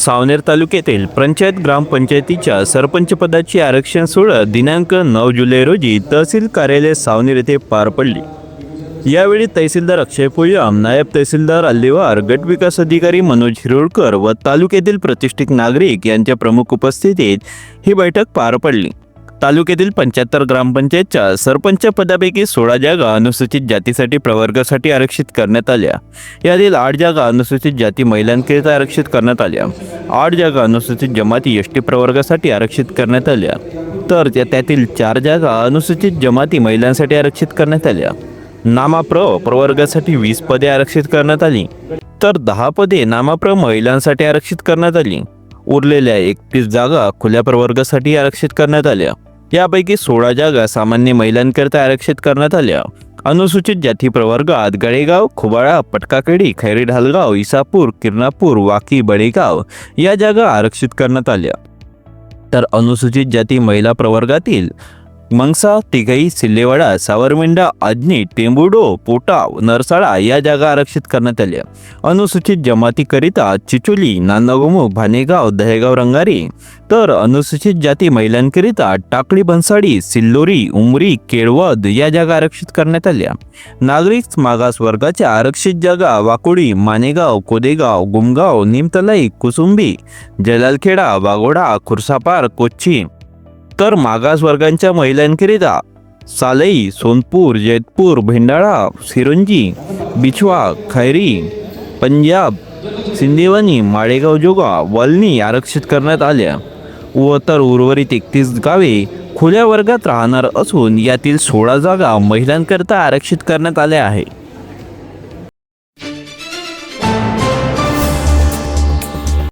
सावनेर तालुक्यातील पंचायत ग्रामपंचायतीच्या सरपंचपदाची आरक्षण सोहळा दिनांक नऊ जुलै रोजी तहसील कार्यालय सावनेर येथे पार पडली. यावेळी तहसीलदार अक्षय पुयाम नायब तहसीलदार अल्लेवार गट विकास अधिकारी मनोज हिरोळकर व तालुक्यातील प्रतिष्ठित नागरिक यांच्या प्रमुख उपस्थितीत ही बैठक पार पडली. तालुक्यातील पंच्याहत्तर ग्रामपंचायतच्या सरपंच पदापैकी सोळा जागा अनुसूचित जातीसाठी प्रवर्गासाठी आरक्षित करण्यात आल्या. यातील आठ जागा अनुसूचित जाती महिलांकरिता आरक्षित करण्यात आल्या. आठ जागा अनुसूचित जमाती एस टी प्रवर्गासाठी आरक्षित करण्यात आल्या. तर त्या त्यातील चार जागा अनुसूचित जमाती महिलांसाठी आरक्षित करण्यात आल्या. नामाप्र प्रवर्गासाठी वीस पदे आरक्षित करण्यात आली. तर दहा पदे नामाप्र महिलांसाठी आरक्षित करण्यात आली. उरलेल्या एकतीस जागा खुल्या प्रवर्गासाठी आरक्षित करण्यात आल्या. यापैकी सोळा जागा सामान्य महिलांकरिता आरक्षित करण्यात आल्या. अनुसूचित जाती प्रवर्गात गळेगाव खुबाळा पटकाकडी खैरी ढालगाव इसापूर किरणापूर वाकी बळेगाव या जागा आरक्षित करण्यात आल्या. तर अनुसूचित जाती महिला प्रवर्गातील मंगसा तिघई सिल्लेवाडा सावरमेंढा आजनी टेंबुडो पोटाव नरसाळा या जागा आरक्षित करण्यात आल्या. अनुसूचित जमातीकरिता चिचोली नांदगोमुख भानेगाव दहेगाव रंगारी. तर अनुसूचित जाती महिलांकरिता टाकळी बनसाडी सिल्लोरी उमरी केळवद या जागा आरक्षित करण्यात आल्या. नागरिक मागास वर्गाच्या आरक्षित जागा वाकोडी मानेगाव कोदेगाव गुमगाव निमतलाई कुसुंबी जलालखेडा वागोडा खुर्सापार कोच्ची तर मागास वर्गांच्या महिलांकरिता. सालई सोनपूर जैतपूर भेंडाळा सिरोंजी बिछवा खैरी पंजाब सिंदेवानी माळेगाव जोगा वलनी आरक्षित करण्यात आल्या. व तर उर्वरित एकतीस गावे खुल्या वर्गात राहणार असून यातील सोळा जागा महिलांकरता आरक्षित करण्यात आल्या आहे